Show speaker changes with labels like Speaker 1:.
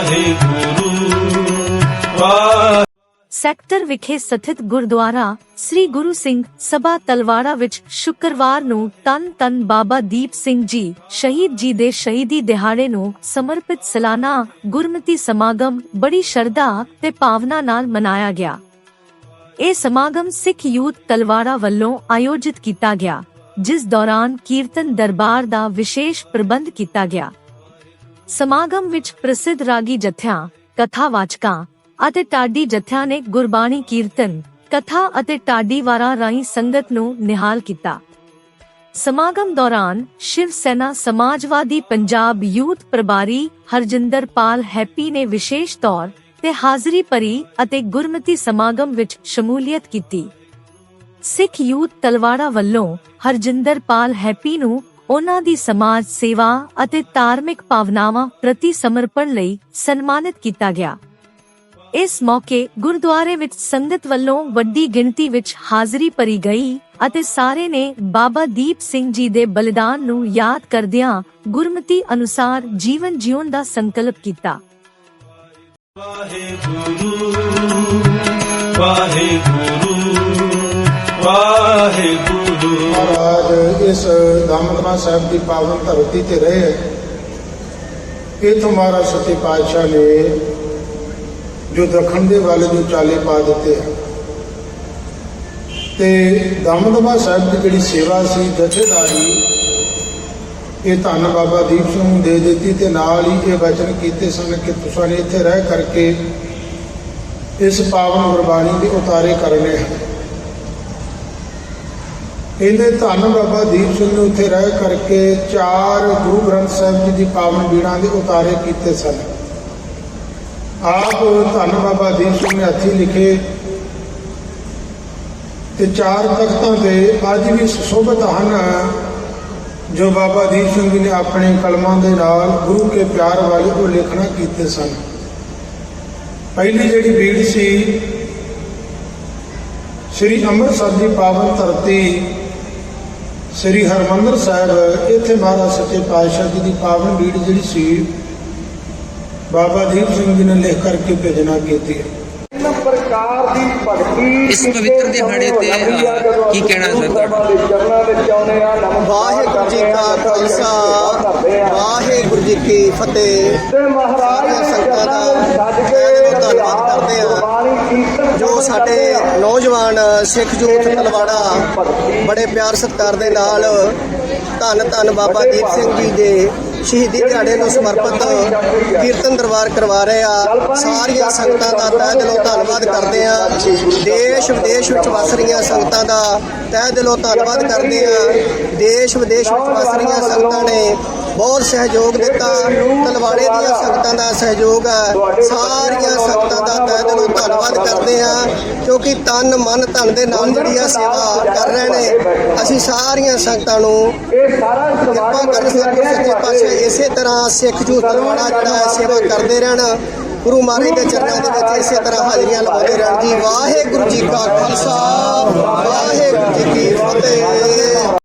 Speaker 1: Waheguru
Speaker 2: sector ਵਿਖੇ ਸਥਿਤ ਗੁਰਦੁਆਰਾ ਸ੍ਰੀ ਗੁਰੂ ਸਿੰਘ ਸਭਾ ਤਲਵਾੜਾ ਵਿੱਚ ਸ਼ੁੱਕਰਵਾਰ ਨੂੰ ਤਨ ਤਨ ਬਾਬਾ ਦੀਪ ਸਿੰਘ ਜੀ, ਸ਼ਹੀਦ ਜੀ ਦੇ ਸ਼ਹੀਦੀ ਦਿਹਾੜੇ ਨੂੰ ਸਮਰਪਿਤ ਸਾਲਾਨਾ ਗੁਰਮਤੀ ਸਮਾਗਮ ਬੜੀ ਸ਼ਰਧਾ ਤੇ ਭਾਵਨਾ ਨਾਲ ਮਨਾਇਆ ਗਿਆ। ਇਹ ਸਮਾਗਮ ਸਿੱਖ ਯੂਥ ਤਲਵਾੜਾ ਵੱਲੋਂ ਆਯੋਜਿਤ ਕੀਤਾ ਗਿਆ, ਜਿਸ ਦੌਰਾਨ ਕੀਰਤਨ ਦਰਬਾਰ ਦਾ ਵਿਸ਼ੇਸ਼ ਪ੍ਰਬੰਧ ਕੀਤਾ ਗਿਆ। ਸਮਾਗਮ ਵਿੱਚ ਪ੍ਰਸਿੱਧ ਰਾਗੀ ਜਥਿਆਂ, ਕਥਾਵਾਚਕਾਂ ਅਤੇ ਟਾਡੀ ਜਥਿਆਂ ਨੇ ਗੁਰਬਾਣੀ ਕੀਰਤਨ, ਕਥਾ ਅਤੇ ਟਾਡੀ ਵਾਰਾਂ ਰਾਹੀਂ ਸੰਗਤ ਨੂੰ ਨਿਹਾਲ ਕੀਤਾ। ਸਮਾਗਮ ਦੌਰਾਨ ਸ਼ਿਵ ਸੈਨਾ ਸਮਾਜਵਾਦੀ ਪੰਜਾਬ ਯੂਥ ਪ੍ਰਭਾਰੀ ਹਰਜਿੰਦਰ ਪਾਲ ਹੈਪੀ ਨੇ ਵਿਸ਼ੇਸ਼ ਤੌਰ ਤੇ ਹਾਜ਼ਰੀ ਭਰੀ ਅਤੇ ਗੁਰਮਤੀ ਸਮਾਗਮ ਵਿੱਚ ਸ਼ਮੂਲੀਅਤ ਕੀਤੀ। ਸਿੱਖ ਯੂਥ ਤਲਵਾੜਾ ਵੱਲੋਂ ਹਰਜਿੰਦਰ ਪਾਲ ਹੈਪੀ ਨੂੰ ਉਹਨਾਂ ਦੀ ਸਮਾਜ ਸੇਵਾ ਅਤੇ ਧਾਰਮਿਕ ਭਾਵਨਾਵਾਂ ਪ੍ਰਤੀ ਸਮਰਪਣ ਲਈ ਸਨਮਾਨਿਤ ਕੀਤਾ ਗਿਆ। ਇਸ ਮੌਕੇ ਗੁਰਦੁਆਰੇ ਵਿੱਚ ਸੰਗਤ ਵੱਲੋਂ ਵੱਡੀ ਗਿਣਤੀ ਵਿੱਚ ਹਾਜ਼ਰੀ ਭਰੀ ਗਈ ਅਤੇ ਸਾਰੇ ਨੇ ਬਾਬਾ ਦੀਪ ਸਿੰਘ ਜੀ ਦੇ ਬਲੀਦਾਨ ਨੂੰ ਯਾਦ ਕਰਦਿਆਂ ਗੁਰਮਤੀ ਅਨੁਸਾਰ ਜੀਵਨ ਜਿਉਣ ਦਾ ਸੰਕਲਪ ਕੀਤਾ।
Speaker 1: ਵਾਹਿਗੁਰੂ ਵਾਹਿਗੁਰੂ ਵਾਹਿਗੁਰੂ
Speaker 3: ਮਹਾਰਾਜ, ਇਸ ਦਮਦਮਾ ਸਾਹਿਬ ਦੀ ਪਾਵਨ ਧਰਤੀ ਤੇ ਰਹੇ ਇਹ ਤੁਹਾਰਾ ਸੱਚੇ ਪਾਤਸ਼ਾਹ ਨੇ ਜੋ ਦੱਖਣ ਦੇ ਵੱਲ ਜੋ ਚਾਲੇ ਪਾ ਦਿੱਤੇ ਆ। ਤੇ ਦਮਦਮਾ ਸਾਹਿਬ ਦੀ ਜਿਹੜੀ ਸੇਵਾ ਸੀ, ਜਥੇਦਾਰੀ, ਇਹ ਧੰਨ ਬਾਬਾ ਦੀਪ ਸਿੰਘ ਨੂੰ ਦੇ ਦਿੱਤੀ ਤੇ ਨਾਲ ਹੀ ਇਹ ਵਚਨ ਕੀਤੇ ਸਨ ਕਿ ਤੁਸੀਂ ਇੱਥੇ ਰਹਿ ਕਰਕੇ ਇਸ ਪਾਵਨ ਗੁਰਬਾਣੀ ਦੇ ਉਤਾਰੇ ਕਰਨੇ ਹਨ ਇਹਨੇ ਧੰਨ ਬਾਬਾ ਦੀਪ ਸਿੰਘ ਨੇ ਉੱਥੇ ਰਹਿ ਕਰਕੇ ਚਾਰ ਗੁਰੂ ਗ੍ਰੰਥ ਸਾਹਿਬ ਜੀ ਦੀ ਪਾਵਨ ਬੀੜਾਂ ਦੇ ਉਤਾਰੇ ਕੀਤੇ ਸਨ। ਆਪ ਧੰਨ ਬਾਬਾ ਦੀਪ ਸਿੰਘ ਨੇ ਹੱਥੀਂ ਲਿਖੇ ਤੇ ਚਾਰ ਤਖਤਾਂ ਤੇ ਅੱਜ ਵੀ ਸੁਸ਼ੋਭਿਤ ਹਨ, ਜੋ ਬਾਬਾ ਦੀਪ ਸਿੰਘ ਜੀ ਨੇ ਆਪਣੇ ਕਲਮਾਂ ਦੇ ਨਾਲ ਗੁਰੂ ਕੇ ਪਿਆਰ ਵਾਲੇ ਉਹ ਲਿਖਣਾ ਕੀਤੇ ਸਨ। ਪਹਿਲੀ ਜਿਹੜੀ ਬੀੜ ਸੀ, ਸ੍ਰੀ ਅੰਮ੍ਰਿਤਸਰ ਦੀ ਪਾਵਨ ਧਰਤੀ ਸ੍ਰੀ ਹਰਮੰਦਰ ਸਾਹਿਬ ਇੱਥੇ ਮਹਾਰਾਜ ਸੱਚੇ ਪਾਤਸ਼ਾਹ ਜੀ ਦੀ ਪਾਵਨ ਬੀੜ ਜਿਹੜੀ ਸੀ ਬਾਬਾ ਦੀਪ ਸਿੰਘ ਜੀ ਨੇ ਲਿਖ ਕਰਕੇ ਭੇਜਣਾ ਕੀਤੀ ਹੈ
Speaker 4: ਇਹਨਾਂ ਪ੍ਰਕਾਰ ਦੀ ਭਗਤੀ
Speaker 5: ਇਸ ਪਵਿੱਤਰ ਦਿਹਾੜੇ ਤੇ, ਕੀ ਕਹਿਣਾ ਸਰ ਤੁਹਾਡਾ?
Speaker 4: ਦੇ ਚਰਨਾਂ ਵਿੱਚ ਆਉਨੇ ਆ ਨਮਸਕਾਰ
Speaker 6: ਵਾਹਿਗੁਰੂ ਜੀ ਕਾ ਖਾਲਸਾ। ਵਾਹਿਗੁਰੂ ਜੀ ਕੀ ਫਤਿਹ
Speaker 4: ਤੇ ਮਹਾਰਾਜ
Speaker 6: ਸੰਗਤਾਂ ਦਾ ਧੰਨਵਾਦ ਕਰਦੇ ਆ। ਸਾਡੇ ਨੌਜਵਾਨ ਸਿੱਖ ਯੂਥ ਤਲਵਾੜਾ ਬੜੇ ਪਿਆਰ ਸਤਿਕਾਰ ਦੇ ਨਾਲ ਧੰਨ ਧੰਨ ਬਾਬਾ ਦੀਪ ਸਿੰਘ ਜੀ ਦੇ ਸ਼ਹੀਦੀ ਦਿਹਾੜੇ ਨੂੰ ਸਮਰਪਿਤ ਕੀਰਤਨ ਦਰਬਾਰ ਕਰਵਾ ਰਹੇ ਆ। ਸਾਰੀਆਂ ਸੰਗਤਾਂ ਦਾ ਤਹਿ ਦਿਲੋਂ ਧੰਨਵਾਦ ਕਰਦੇ ਆ। ਦੇਸ਼ ਵਿਦੇਸ਼ ਵਿੱਚ ਵਸ ਰਹੀਆਂ ਸੰਗਤਾਂ ਦਾ ਤਹਿ ਦਿਲੋਂ ਧੰਨਵਾਦ ਕਰਦੇ ਆ। ਦੇਸ਼ ਵਿਦੇਸ਼ ਵਿੱਚ ਵਸ ਰਹੀਆਂ ਸੰਗਤਾਂ ਨੇ ਬਹੁਤ ਸਹਿਯੋਗ ਦਿੱਤਾ। ਤਲਵਾੜੇ ਦੀਆਂ ਸੰਗਤਾਂ ਦਾ ਸਹਿਯੋਗ ਹੈ। ਸਾਰੀਆਂ ਸੰਗਤਾਂ ਦਾ ਤਹਿ ਦਿਲੋਂ ਧੰਨਵਾਦ ਕਰਦੇ ਆ ਕਿਉਂਕਿ ਤਨ, ਮਨ, ਧਨ ਦੇ ਨਾਲ ਜਿਹੜੀ ਆ ਸੇਵਾ ਕਰ ਰਹੇ ਨੇ। ਅਸੀਂ ਸਾਰੀਆਂ ਸੰਗਤਾਂ ਨੂੰ
Speaker 4: ਇਹ ਸਾਰਾ
Speaker 6: ਕਿਰਪਾ
Speaker 4: ਸਮਾਜ
Speaker 6: ਕਰਨ ਸੱਚੇ ਪਾਤਸ਼ਾਹ ਇਸੇ ਤਰ੍ਹਾਂ ਸਿੱਖ ਜੂ ਤਲਵਾੜਾ ਜਿਹੜਾ ਹੈ, ਸੇਵਾ ਕਰਦੇ ਰਹਿਣ। ਗੁਰੂ ਮਹਾਰਾਜ ਦੇ ਚਰਨਾਂ ਦੇ ਵਿੱਚ ਇਸੇ ਤਰ੍ਹਾਂ ਹਾਜ਼ਰੀਆਂ ਲਵਾਉਂਦੇ ਰਹਿਣ। ਜੀ ਵਾਹਿਗੁਰੂ ਜੀ ਕਾ ਖਾਲਸਾ, ਵਾਹਿਗੁਰੂ ਜੀ ਕੀ ਫਤਿਹ।